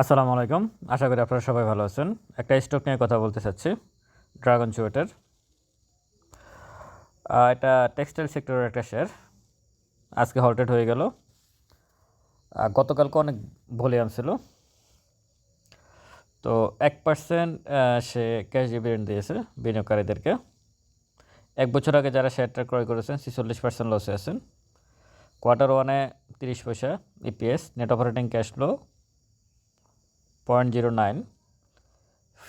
আসসালামু আলাইকুম। আশা করি আপনারা সবাই ভালো আছেন। একটা স্টক নিয়ে কথা বলতে চাচ্ছি, ড্রাগন চুয়েটের। এটা টেক্সটাইল সেক্টরের একটা শেয়ার আজকে হল্টেড হয়ে গেল। গতকালকে অনেক ভলিউম ছিল। তো এক পার্সেন্ট সে ক্যাশ ডিভিডেন্ড দিয়েছে বিনিয়োগকারীদেরকে। এক বছর আগে যারা শেয়ারটা ক্রয় করেছেন, ছিচল্লিশ পার্সেন্ট লসে আছেন। কোয়ার্টার ওয়ানে তিরিশ পয়সা EPS net operating cash flow point zero nine.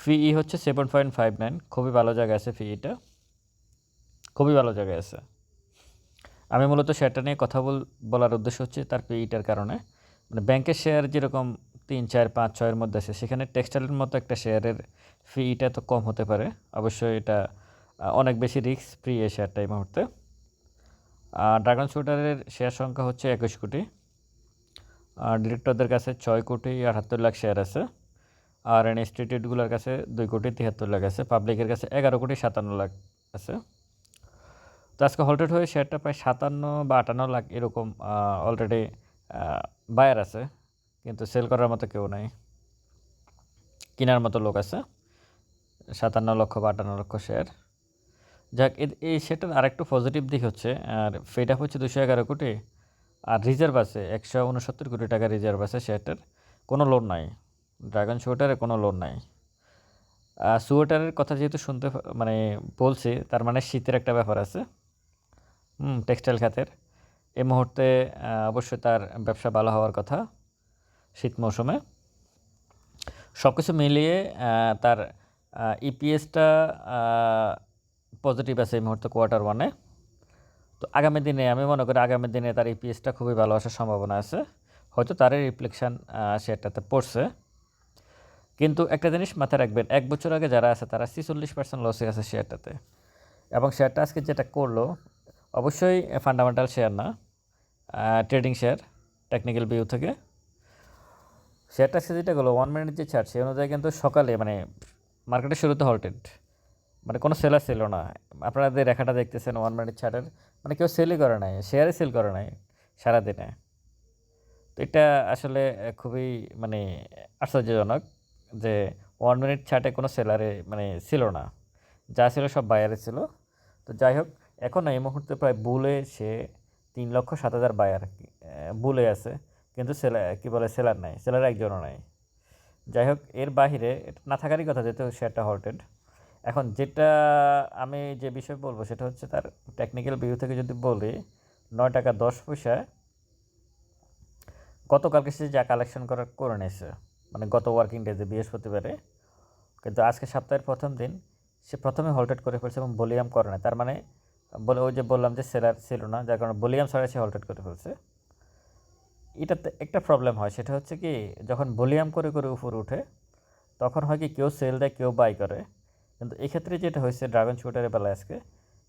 ফিই হচ্ছে সেভেন পয়েন্ট ফাইভ নাইন। খুবই ভালো জায়গায় আছে ফিইটা। খুবই ভালো জায়গায় আছে। আমি মূলত শেয়ারটা নিয়ে কথা বল, বলার উদ্দেশ্য হচ্ছে তার পিইটার কারণে। মানে ব্যাংকের শেয়ার যেরকম তিন, চার, পাঁচ, ছয়ের মধ্যে আছে, সেখানে টেক্সটাইলের মতো একটা শেয়ারের ফিইটা তো কম হতে পারে। অবশ্যই এটা অনেক বেশি রিস্ক ফ্রি এই শেয়ারটা এই মুহূর্তে। ড্রাগন শুটারের শেয়ার সংখ্যা হচ্ছে একুশ কোটি। ডিরেক্টরদের কাছে ছয় কোটি আটাত্তর লাখ শেয়ার আছে। আর ইনস্টিটিউটগুলোর কাছে দুই কোটি তিয়াত্তর লাখ আছে। পাবলিকের কাছে এগারো কোটি সাতান্ন লাখ আছে। তো আজকে হল্টেড হয়ে শেয়ারটা প্রায় সাতান্ন বা আটান্ন লাখ এরকম অলরেডি বায়ার আছে। কিন্তু সেল করার মতো কেউ নাই। কেনার মতো লোক আছে। সাতান্ন লক্ষ বা আটান্ন লক্ষ শেয়ার যাক এই শেয়ারটার আরেকটু পজিটিভ দিক হচ্ছে। আর ফেড আপ হচ্ছে দুশো এগারো কোটি। রিজার্ভ আছে, একশো উনসত্তর কোটি টাকা রিজার্ভ আছে শেয়ারটার কোনো লোন নাই। ড্রাগন সোয়েটারে কোনো লোন নাই। সোয়েটারের কথা যেহেতু শুনতে মানে বলছি, তার মানে শীতের একটা ব্যাপার আছে। হুম টেক্সটাইল খাতের। এ মুহূর্তে অবশ্যই তার ব্যবসা ভালো হওয়ার কথা শীত মৌসুমে। সব কিছু মিলিয়ে তার ইপিএসটা পজিটিভ আছে এই মুহূর্তে কোয়ার্টার ওয়ানে তো আগামী দিনে, আমি মনে করি আগামী দিনে তার ইপিএসটা খুবই ভালো আসার সম্ভাবনা আছে। হয়তো তারই রিফ্লেকশান শেয়ারটাতে পড়ছে। কিন্তু একটা জিনিস মাথায় রাখবেন, এক বছর আগে যারা আছে, তারা ছিচল্লিশ পার্সেন্ট লসে আছে শেয়ারটাতে। এবং শেয়ারটা আজকে যেটা করল, অবশ্যই ফান্ডামেন্টাল শেয়ার না ট্রেডিং শেয়ার টেকনিক্যাল ভিউ থেকে। শেয়ারটা আজকে যেটা গেলো ওয়ান মিনিট যে ছাড় সেই অনুযায়ী কিন্তু সকালে মানে মার্কেটের শুরুতে হল্টেড মানে কোনো সেলার ছিল না। আপনারা যে রেখাটা দেখতেছেন ওয়ান মিনিট ছাড়ের মানে কেউ সেলই করে নাই শেয়ারে সেল করে নাই সারাদিনে। তো এটা আসলে খুবই মানে আশ্চর্যজনক যে ওয়ান মিনিট ছাটে কোনো সেলারে মানে ছিল না। যা ছিল সব বায়ারে ছিল। তো যাই হোক, এখন এই মুহূর্তে প্রায় বুলে সে তিন লক্ষ সাত হাজার বায়ার বুলে আছে। কিন্তু সেলার কী বলে সেলার নাই সেলার একজনও নাই। যাই হোক, এর বাহিরে না থাকারই কথা যেহেতু শেয়ারটা হল্টেড এখন যেটা আমি যে বিষয় বলব সেটা হচ্ছে তার টেকনিক্যাল ভিউ থেকে যদি বলি, নয় টাকা দশ পয়সা গতকালকে সে যা কালেকশন করার করে নিয়েছে মানে গত ওয়ার্কিং ডেজে বৃহস্পতিবারে, কিন্তু আজকে সপ্তাহের প্রথম দিন সে প্রথমে হল্টেড করে ফেলছে এবং ভলিউম করে না তার মানে বলে ওই যে বললাম যে সেলার ছিল না, যার কারণে ভলিউম ছাড়া সে হল্টেড করে ফেলছে। এটাতে একটা প্রবলেম হয়, সেটা হচ্ছে কি, যখন ভলিউম করে করে উপরে উঠে, তখন হয় কি, কেউ সেল দেয়, কেউ বাই করে। কিন্তু এক্ষেত্রে যেটা হয়েছে, ড্রাগন শুটারের বেলায় আজকে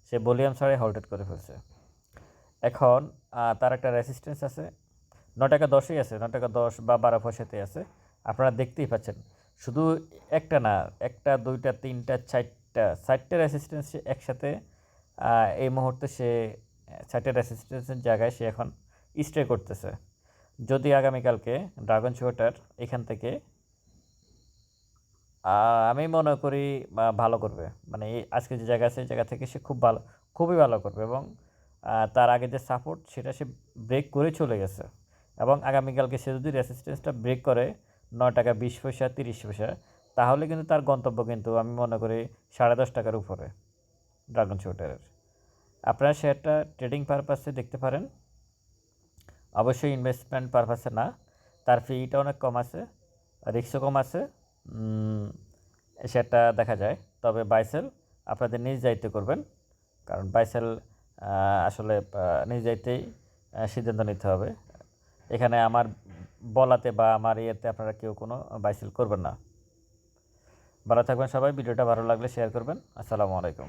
সে ভলিউম ছাড়াই হল্টেড করে ফেলছে। এখন তার একটা রেসিস্ট্যান্স আছে। ন টাকা দশই আছে ন টাকা দশ বা বারো পয়সাতে আছে। আপনারা দেখতেই পাচ্ছেন, শুধু একটা না, একটা, দুইটা, তিনটা, চারটা, চারটে রেসিস্ট্যান্স একসাথে এই মুহূর্তে সে চারটে রেসিস্ট্যান্সের জায়গায় সে এখন স্টে করতেছে। যদি আগামীকালকে ড্রাগন শোটার এখান থেকে আমি মনে করি ভালো করবে। মানে এই আজকে যে জায়গা আছে, এই জায়গা থেকে সে খুব ভালো, খুবই ভালো করবে এবং তার আগে যে সাপোর্ট সেটা সে ব্রেক করে চলে গেছে। এবং আগামীকালকে সে যদি রেসিস্টেন্সটা ব্রেক করে, নয় টাকা বিশ পয়সা, তিরিশ পয়সা, তাহলে কিন্তু তার গন্তব্য কিন্তু, আমি মনে করি, সাড়ে দশ টাকার উপরে ড্রাগন শোটারের আপনারা শেয়ারটা ট্রেডিং পারপাসে দেখতে পারেন। অবশ্যই ইনভেস্টমেন্ট পারপাসে না। তার ফিটা অনেক কম আছে রিক্সও কম আছে। সেটা দেখা যায়। তবে বাইসেল আপনাদের নিজ দায়িত্বে করবেন। কারণ বাইসেল আসলে নিজ দায়িত্বেই সিদ্ধান্ত নিতে হবে। এখানে আমার বলাতে বা আমার ইয়েতে আপনারা কেউ কোনো বাইসেল করবেন না। ভালো থাকবেন সবাই, ভিডিওটা ভালো লাগলে শেয়ার করবেন। আসসালামু আলাইকুম।